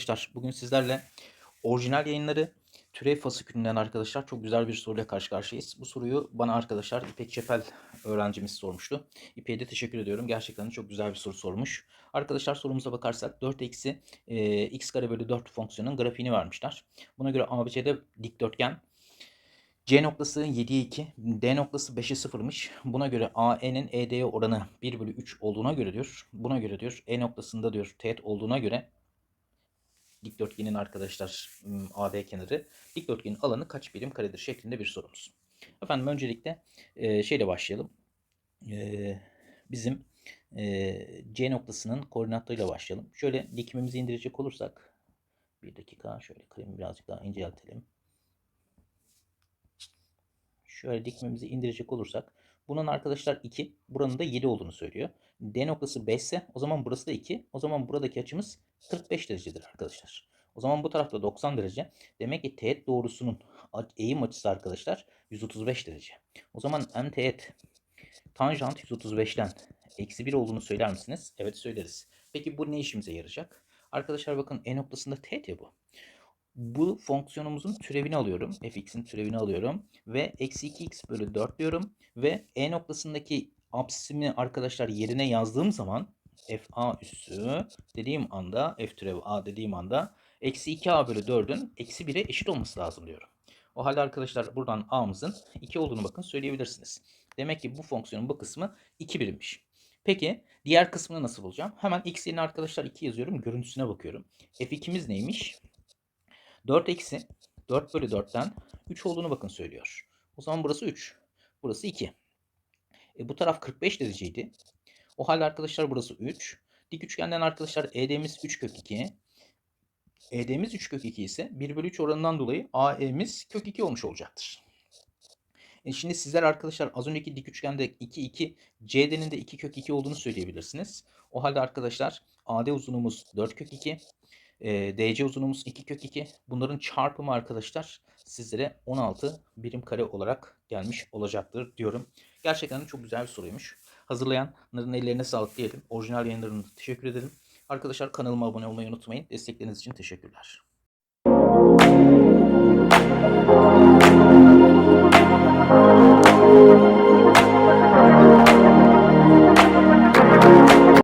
arkadaşlar. Bugün sizlerle orijinal yayınları türev fasikülünden arkadaşlar çok güzel bir soruyla karşı karşıyayız. Bu soruyu bana arkadaşlar İpek Çepel öğrencimiz sormuştu. İpek'e de teşekkür ediyorum. Gerçekten çok güzel bir soru sormuş. Arkadaşlar sorumuza bakarsak 4 eksi e, x kare bölü 4 fonksiyonun grafiğini vermişler. Buna göre ABC'de dikdörtgen C noktası 7'ye 2, D noktası 5'e 0'mış. Buna göre AE'nin ED'ye oranı 1 bölü 3 olduğuna göre diyor. Buna göre diyor E noktasında diyor teğet olduğuna göre dikdörtgenin arkadaşlar AD kenarı dikdörtgenin alanı kaç birim karedir şeklinde bir sorumuz. Efendim öncelikle e, şeyle başlayalım. E, bizim e, C noktasının koordinatlarıyla başlayalım. Şöyle dikimimizi indirecek olursak bir dakika şöyle kalemi birazcık daha inceltelim. Şöyle dikmemizi indirecek olursak bunun arkadaşlar 2, buranın da 7 olduğunu söylüyor. D noktası 5 ise o zaman burası da 2. O zaman buradaki açımız 45 derecedir arkadaşlar. O zaman bu tarafta 90 derece. Demek ki teğet doğrusunun eğim açısı arkadaşlar 135 derece. O zaman m teğet tanjant 135'ten eksi 1 olduğunu söyler misiniz? Evet söyleriz. Peki bu ne işimize yarayacak? Arkadaşlar bakın E noktasında teğet ya bu bu fonksiyonumuzun türevini alıyorum. fx'in türevini alıyorum. Ve eksi 2x bölü 4 diyorum. Ve e noktasındaki apsisimi arkadaşlar yerine yazdığım zaman fa üssü dediğim anda f türevi a dediğim anda eksi 2a bölü 4'ün eksi 1'e eşit olması lazım diyorum. O halde arkadaşlar buradan a'mızın 2 olduğunu bakın söyleyebilirsiniz. Demek ki bu fonksiyonun bu kısmı 2 birimmiş. Peki diğer kısmını nasıl bulacağım? Hemen x yerine arkadaşlar 2 yazıyorum. Görüntüsüne bakıyorum. f2'miz neymiş? 4 eksi 4 bölü 4'ten 3 olduğunu bakın söylüyor. O zaman burası 3. Burası 2. E, bu taraf 45 dereceydi. O halde arkadaşlar burası 3. Dik üçgenden arkadaşlar ED'miz 3 kök 2. ED'miz 3 kök 2 ise 1 bölü 3 oranından dolayı AE'miz kök 2 olmuş olacaktır. E şimdi sizler arkadaşlar az önceki dik üçgende 2 2 CD'nin de 2 kök 2 olduğunu söyleyebilirsiniz. O halde arkadaşlar AD uzunluğumuz 4 kök 2. E, DC uzunluğumuz 2 kök 2. Bunların çarpımı arkadaşlar sizlere 16 birim kare olarak gelmiş olacaktır diyorum. Gerçekten çok güzel bir soruymuş. Hazırlayanların ellerine sağlık diyelim. Orijinal yayınlarına teşekkür ederim. Arkadaşlar kanalıma abone olmayı unutmayın. Destekleriniz için teşekkürler.